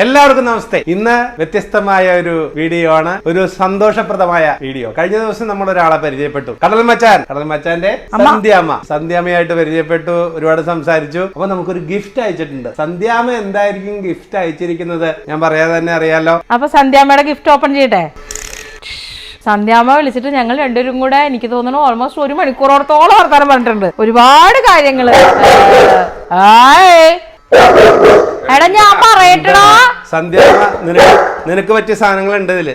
എല്ലാവർക്കും നമസ്തേ. ഇന്ന് വ്യത്യസ്തമായ ഒരു വീഡിയോ ആണ്. ഒരു സന്തോഷപ്രദമായ വീഡിയോ. കഴിഞ്ഞ ദിവസം നമ്മൾ ഒരാളെ പരിചയപ്പെട്ടു. കടൽ മച്ചാൻ. കടൽ മച്ചാന്റെ സന്ധ്യാമ്മ. സന്ധ്യാമ്മയായിട്ട് പരിചയപ്പെട്ടു ഒരുപാട് സംസാരിച്ചു. അപ്പൊ നമുക്കൊരു ഗിഫ്റ്റ് അയച്ചിട്ടുണ്ട്. സന്ധ്യാമ്മ എന്തായിരിക്കും ഗിഫ്റ്റ് അയച്ചിരിക്കുന്നത്? ഞാൻ പറയാതെ തന്നെ അറിയാലോ. അപ്പൊ സന്ധ്യാമ്മയുടെ ഗിഫ്റ്റ് ഓപ്പൺ ചെയ്യട്ടെ? സന്ധ്യാമ്മ വിളിച്ചിട്ട് ഞങ്ങൾ രണ്ടുപേരും കൂടെ എനിക്ക് തോന്നുന്നു ഓൾമോസ്റ്റ് ഒരു മണിക്കൂറോളത്തോളം വർത്താനം പറഞ്ഞിട്ടുണ്ട്. ഒരുപാട് കാര്യങ്ങൾ. എടാ ഞാൻ പറയട്ടടാ. സന്ധ്യാമ്മ നിനക്ക് നിനക്ക് പറ്റിയ സാധനങ്ങൾ ഉണ്ട് ഇതിൽ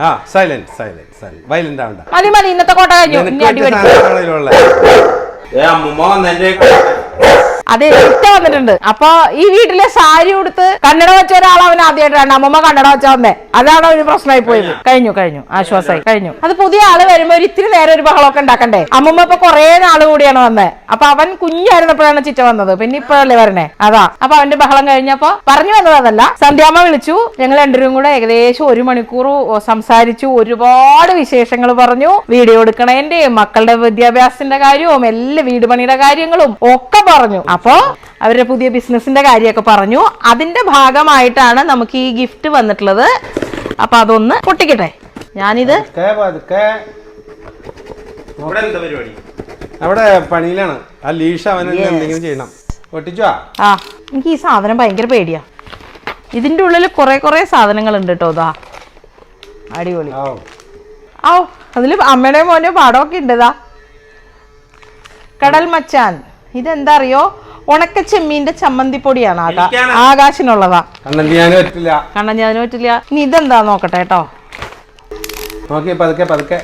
ആ സൈലന്റ് സൈലന്റ് സൈലന്റ് വയലന്റ് ആവണ്ട. മതി മതി ഇന്നത്തെ കോട്ട കഴിഞ്ഞു. നിനക്ക് ഇനി അടി പറ്റിയ പഠിക്കും അതെ ഇഷ്ട വന്നിട്ടുണ്ട്. അപ്പൊ ഈ വീട്ടിലെ സാരി ഉടുത്ത് കണ്ണട വെച്ച ഒരാൾ അവൻ ആദ്യമായിട്ടാണ് അമ്മമ്മ കണ്ണട വെച്ചാ വന്നേ. അതാണ് ഒരു പ്രശ്നമായി പോയത്. കഴിഞ്ഞു. കഴിഞ്ഞു ആശ്വാസമായി. കഴിഞ്ഞു. അത് പുതിയ ആൾ വരുമ്പോ ഒരു ഇത്തിരി നേരം ഒരു ബഹളമൊക്കെ ഉണ്ടാക്കണ്ടേ? അമ്മമ്മ ഇപ്പൊ കൊറേ നാൾ കൂടിയാണ് വന്നേ. അപ്പൊ അവൻ കുഞ്ഞായിരുന്നപ്പോഴാണ് ചിറ്റ വന്നത്. പിന്നെ ഇപ്പോഴല്ലേ വരണേ? അതാ. അപ്പൊ അവന്റെ ബഹളം കഴിഞ്ഞപ്പോ പറഞ്ഞു വന്നത് അതല്ല. സന്ധ്യാമ്മ വിളിച്ചു. ഞങ്ങൾ രണ്ടുപേരും കൂടെ ഏകദേശം ഒരു മണിക്കൂർ സംസാരിച്ചു. ഒരുപാട് വിശേഷങ്ങൾ പറഞ്ഞു. വീഡിയോ എടുക്കണേന്റെയും മക്കളുടെ വിദ്യാഭ്യാസത്തിന്റെ കാര്യവും എല്ലാ വീട് പണിയുടെ കാര്യങ്ങളും ഒക്കെ പറഞ്ഞു. അപ്പോ അവരുടെ പുതിയ ബിസിനസിന്റെ കാര്യമൊക്കെ പറഞ്ഞു. അതിന്റെ ഭാഗമായിട്ടാണ് നമുക്ക് ഈ ഗിഫ്റ്റ് വന്നിട്ടുള്ളത്. അപ്പൊ അതൊന്ന് പൊട്ടിക്കട്ടെ. ഞാനിത് അവിടെ പണിയിലാണ്. ആ ലീഷ അവനെ എന്തെങ്കിലും ചെയ്യണം. പൊട്ടിച്ചോ? ആ എനിക്ക് ഈ സാധനം ഭയങ്കര പേടിയാ. ഇതിന്റെ ഉള്ളിൽ കുറെ കുറെ സാധനങ്ങൾ ഉണ്ട് കേട്ടോ ഇതാ അടിപൊളി. ഓ ഓ അതിൽ മോനെ പടമൊക്കെ ഉണ്ട് ഇതാ കടൽ മച്ചാൻ. ഇതെന്താ അറിയോ? ഉണക്ക ചെമ്മീന്റെ ചമ്മന്തിപ്പൊടിയാണ് ആകാ. ആകാശിനുള്ളതാ. കണ്ണൻ ഞാൻ പറ്റില്ല കണ്ണൻ ഞാൻ പറ്റില്ല ഇനി ഇതെന്താ നോക്കട്ടെ കേട്ടോ നോക്കി പതുക്കെ പതുക്കെ.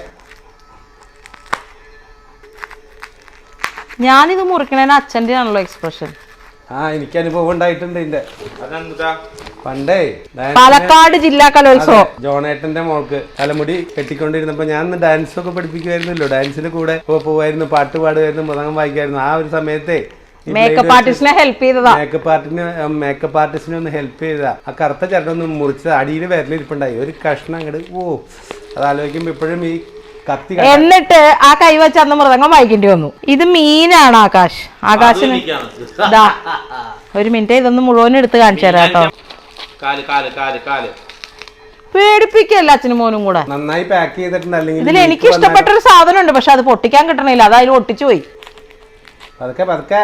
ഞാനിത് മുറിക്കണേന് അച്ഛന്റെ ആണല്ലോ എക്സ്പ്രഷൻ ആ എനിക്ക് അനുഭവം ഉണ്ടായിട്ടുണ്ട് ഇതിന്റെ പണ്ടേ പാലക്കാട് ജില്ലാ കലോത്സവം. ജോണേട്ടന്റെ മോൾക്ക് തലമുടി കെട്ടിക്കൊണ്ടിരുന്നപ്പോ ഞാൻ ഡാൻസ് ഒക്കെ പഠിപ്പിക്കുമായിരുന്നല്ലോ. ഡാൻസിന് കൂടെ പോ- പോവായിരുന്നു പാട്ട് പാടുമായിരുന്നു മൃതകം വായിക്കായിരുന്നു ആ ഒരു സമയത്തെ മേക്കപ്പ് ആർട്ടിസ്റ്റിനെ ഹെൽപ്പ് ചെയ്തതാ. മേക്കപ്പ് ആർട്ടിന് മേക്കപ്പ് ആർട്ടിസ്റ്റിനെ ഒന്ന് ഹെൽപ്പ് ചെയ്താ ആ കറുത്ത ചരടൊന്ന് മുറിച്ച് അടിയിൽ വിരലിരിപ്പുണ്ടായി. ഒരു കഷ്ണം അങ്ങോട്ട് ഓ അത് ആലോചിക്കുമ്പോ ഇപ്പോഴും ഈ കത്തി കണ്ട- എന്നിട്ട് ആ കൈ വെച്ച് അന്ന് മൃദംഗം വായിക്കേണ്ടി വന്നു. ഇത് മീനാണ് ആകാശ്. ആകാശിന് ഇതാ ഒരു മിനിറ്റ് ഇതൊന്ന് മുഴുവൻ എടുത്ത് കാണിച്ചു തരാം കേട്ടോ. കാൽ കാൽ കാൽ കാൽ പേടിപ്പിക്കല്ല അച്ഛനും മോനും കൂടെ? നന്നായി പാക്ക് ചെയ്തിട്ടുണ്ട്. അല്ലെങ്കിൽ ഇതിൽ എനിക്ക് ഇഷ്ടപ്പെട്ട ഒരു സാധനം ഉണ്ട് പക്ഷെ അത് പൊട്ടിക്കാൻ കിട്ടണില്ല. അത് അതിൽ ഒട്ടിച്ചു പോയി. പതുക്കെ പതുക്കെ.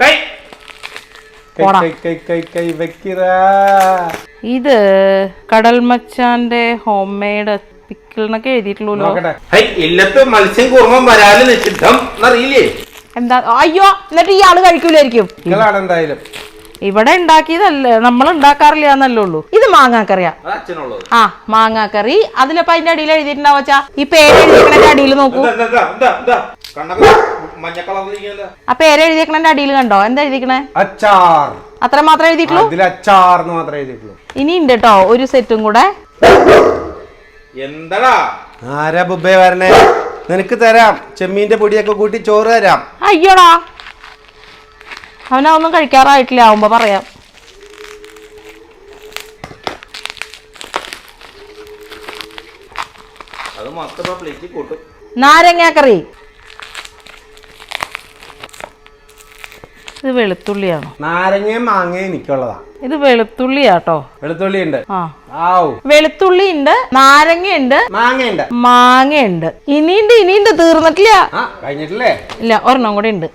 കൈ. കൈ കൈ കൈ കൈ കൈ വെക്കിറാ. ഇത് കടൽ മച്ചാന്റെ ഹോം മെയ്ഡ് പിക്കിളിനൊക്കെ എഴുതിയിട്ടുള്ളൂ നോക്കട്ടെ. ഹൈ ഇല്ലത്ത് മത്സ്യം കുറുമം വരാൽ നിഷിദ്ധം എന്നറിയില്ലേ? എന്താ? അയ്യോ എന്നിട്ട് ഈ ആൾ കഴിക്കൂലായിരിക്കും. എന്തായാലും ഇവിടെ ഉണ്ടാക്കിയതല്ലേ നമ്മൾ ഉണ്ടാക്കാറില്ല എന്നല്ലേ ഉള്ളൂ. ഇത് മാങ്ങാക്കറിയാ. ആ മാങ്ങാക്കറി. അതിലപ്പോ അതിന്റെ അടിയിൽ എഴുതിയിട്ടുണ്ടാവച്ചാ വെച്ചാ ഈ പേര് എഴുതിയേക്കണന്റെ അടിയിൽ നോക്കൂ. കളറിൽ മഞ്ഞ കളറിലിരിക്കുന്നതാ. ആ പേര് എഴുതിയേക്കണന്റെ അടിയിൽ കണ്ടോ? എന്താ എഴുതിക്കണേ അച്ചാർ. അത്ര മാത്രമേ എഴുതിയിട്ടുള്ളൂ? അതിൽ അച്ചാർ എന്ന് മാത്രമേ എഴുതിയിട്ടുള്ളൂ. ഇനി ഉണ്ട് കേട്ടോ ഒരു സെറ്റും കൂടെ. എന്തടാ? ആരാ ബുബേ വരണേ? നിനക്ക് തരാം. ചെമ്മീന്റെ പൊടിയൊക്കെ കൂട്ടി ചോറ് തരാം. അയ്യോടാ. അവനൊന്നും കഴിക്കാറായിട്ടില്ല ആവുമ്പോ പറയാം. അത് മൊത്തം പ്ലേറ്റ് കൂട്ടും. നാരങ്ങാക്കറി. ഇത് വെളുത്തുള്ളിയാണോ? നാരങ്ങയും മാങ്ങയും എനിക്കുള്ളതാ. ഇത് വെളുത്തുള്ളിയാട്ടോ. വെളുത്തുള്ളി ഉണ്ട് വെളുത്തുള്ളി ഉണ്ട് നാരങ്ങയുണ്ട് മാങ്ങയുണ്ട്. മാങ്ങയുണ്ട്. ഇനിയുണ്ട് ഇനിയുണ്ട് തീർന്നിട്ടില്ല. കഴിഞ്ഞിട്ടില്ലേ? ഇല്ല ഒരെണ്ണം കൂടെ ഉണ്ടോ.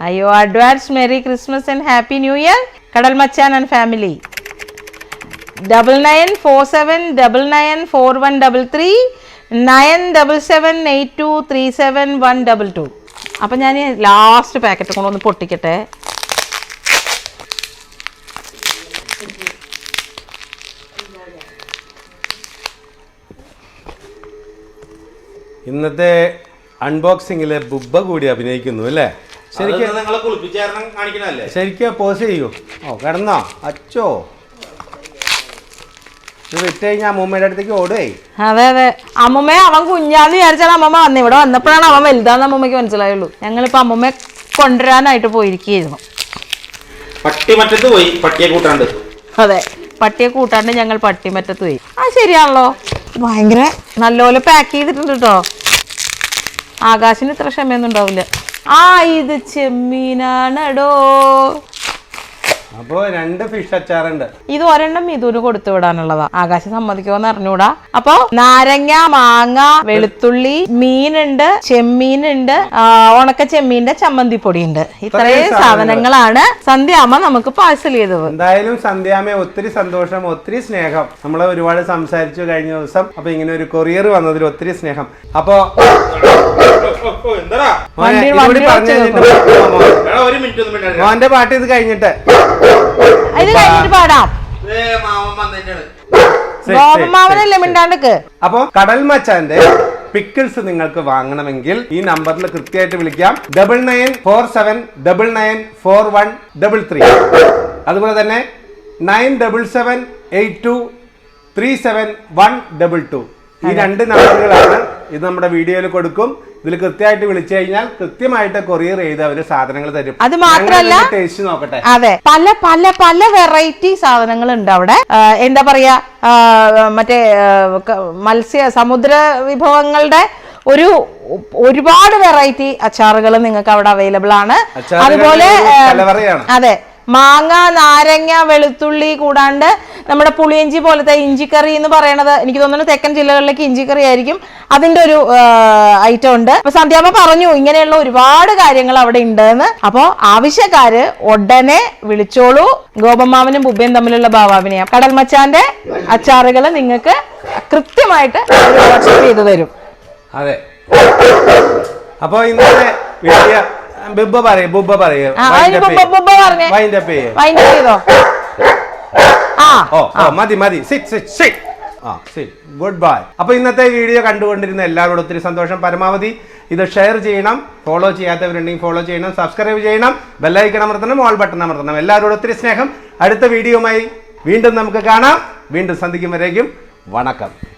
അയ്യോ advance merry Christmas and happy new year കടൽ മച്ചാൻ and family double nine four seven double nine four one double three nine double seven eight two three seven one double two അപ്പം ഞാൻ ലാസ്റ്റ് പാക്കറ്റ് കൊണ്ടൊന്ന് പൊട്ടിക്കട്ടെ. ഇന്നത്തെ അൺബോക്സിങ്ങിൽ ബുബ്ബ കൂടി അഭിനയിക്കുന്നു അല്ലേ? ശരിക്കും ശരിക്കും പോസ് ചെയ്യൂ. ഓ കിടന്നോ? അച്ചോ. വിറ്റ് കഴിഞ്ഞാൽ അമ്മൂമ്മയുടെ അടുത്തേക്ക് ഓടുവേ. അതെ അതെ. അമ്മമ്മയെ അവൻ കുഞ്ഞാന്ന് വിചാരിച്ചാണ് അമ്മമ്മ വന്നത് ഇവിടെ വന്നപ്പോഴാണ് അവൻ വലുതാന്ന് അമ്മമ്മക്ക് മനസ്സിലായുള്ളൂ. ഞങ്ങളിപ്പോ അമ്മമ്മയെ കൊണ്ടുവരാനായിട്ട് പോയിരിക്കുകയായിരുന്നു. പട്ടിമറ്റത്ത് പോയി പട്ടിയെ കൂട്ടാണ്ട്. അതെ പട്ടിയെ കൂട്ടാണ്ട് ഞങ്ങൾ പട്ടിമറ്റത്ത് പോയി. ആ ശരിയാണല്ലോ. ഭയങ്കര നല്ലപോലെ പാക്ക് ചെയ്തിട്ടുണ്ട് കേട്ടോ ആകാശിന് ഇത്ര ക്ഷമയൊന്നും ഉണ്ടാവില്ല. ആ ഇത് ചെമ്മീനാണടോ. അപ്പോ രണ്ട് ഫിഷ് അച്ചാറുണ്ട്. ഇത് ഒരെണ്ണം മിഥുന് കൊടുത്തു വിടാനുള്ളതാ. ആകാശം സമ്മതിക്കുമോന്ന് അറിഞ്ഞൂടാ. അപ്പൊ നാരങ്ങ മാങ്ങ വെളുത്തുള്ളി മീനുണ്ട് ചെമ്മീനുണ്ട് ഉണക്ക ചെമ്മീന്റെ ചമ്മന്തിപ്പൊടി ഉണ്ട് ഇത്രയും സാധനങ്ങളാണ് സന്ധ്യാമ്മ നമുക്ക് പാഴ്സൽ ചെയ്തത്. എന്തായാലും സന്ധ്യാമ്മ ഒത്തിരി സന്തോഷം ഒത്തിരി സ്നേഹം. നമ്മളെ ഒരുപാട് സംസാരിച്ചു കഴിഞ്ഞ ദിവസം. അപ്പൊ ഇങ്ങനെ ഒരു കൊറിയർ വന്നതിൽ ഒത്തിരി സ്നേഹം. അപ്പോ മോന്റെ പാട്ട് ഇത് കഴിഞ്ഞിട്ട്. ഇത് കഴിഞ്ഞിട്ട് പാടാം. ഗോപമാവനല്ലേ മിണ്ടാണ്ടക്ക്? അപ്പോ കടൽ മച്ചാന്റെ പിക്കിൾസ് നിങ്ങൾക്ക് വാങ്ങണമെങ്കിൽ ഈ നമ്പറിൽ കൃത്യമായിട്ട് വിളിക്കാം. Double nine four seven double nine four one double three അതുപോലെ തന്നെ nine double seven eight two three seven one double two ഈ രണ്ട് നമ്പറുകളാണ് ഇത് നമ്മുടെ വീഡിയോയിൽ കൊടുക്കും. ഇതിൽ കൃത്യമായിട്ട് വിളിച്ചു കഴിഞ്ഞാൽ കൃത്യമായിട്ട് കൊറിയർ ചെയ്ത് അവർ സാധനങ്ങൾ തരും. അത് മാത്രമല്ല ടേസ്റ്റ് നോക്കട്ടെ. അതെ പല പല പല വെറൈറ്റി സാധനങ്ങൾ ഉണ്ട് അവിടെ എന്താ പറയാ മറ്റേ മത്സ്യ സമുദ്ര വിഭവങ്ങളുടെ ഒരു ഒരുപാട് വെറൈറ്റി അച്ചാറുകൾ നിങ്ങൾക്ക് അവിടെ അവൈലബിൾ ആണ്. അതുപോലെ അതെ മാങ്ങ നാരങ്ങ വെളുത്തുള്ളി കൂടാണ്ട് നമ്മുടെ പുളിയിഞ്ചി പോലത്തെ ഇഞ്ചിക്കറി എന്ന് പറയണത് എനിക്ക് തോന്നുന്നു തെക്കൻ ജില്ലകളിലേക്ക് ഇഞ്ചിക്കറി ആയിരിക്കും. അതിന്റെ ഒരു ഐറ്റം ഉണ്ട്. അപ്പൊ സന്ധ്യാമ്മ പറഞ്ഞു ഇങ്ങനെയുള്ള ഒരുപാട് കാര്യങ്ങൾ അവിടെ ഉണ്ട് എന്ന് അപ്പോ ആവശ്യക്കാര് ഉടനെ വിളിച്ചോളൂ. ഗോപമാവനും ബുബയും തമ്മിലുള്ള ഭാവാവിനെയാ കടൽ മച്ചാന്റെ അച്ചാറുകൾ നിങ്ങൾക്ക് കൃത്യമായിട്ട് ചെയ്തു തരും. അതെ. അപ്പൊ ഇന്നത്തെ വീഡിയോ ബുബ്ബ പറയും ബുബ്ബ പറയും. വൈൻഡപ്പ് ചെയ്തോ? ഓ മതി മതി. ആ ഗുഡ് ബൈ അപ്പൊ ഇന്നത്തെ വീഡിയോ കണ്ടുകൊണ്ടിരുന്ന എല്ലാവരോടും ഒത്തിരി സന്തോഷം. പരമാവധി ഇത് ഷെയർ ചെയ്യണം. ഫോളോ ചെയ്യാത്തവരുണ്ടെങ്കിൽ ഫോളോ ചെയ്യണം. സബ്സ്ക്രൈബ് ചെയ്യണം. ബെല്ലൈക്കൺ അമർത്തണം. ഓൾ ബട്ടൺ അമർത്തണം. എല്ലാവരോടും ഒത്തിരി സ്നേഹം. അടുത്ത വീഡിയോയുമായി വീണ്ടും നമുക്ക് കാണാം. വീണ്ടും സന്ധിക്കും വരേക്കും. വണക്കം.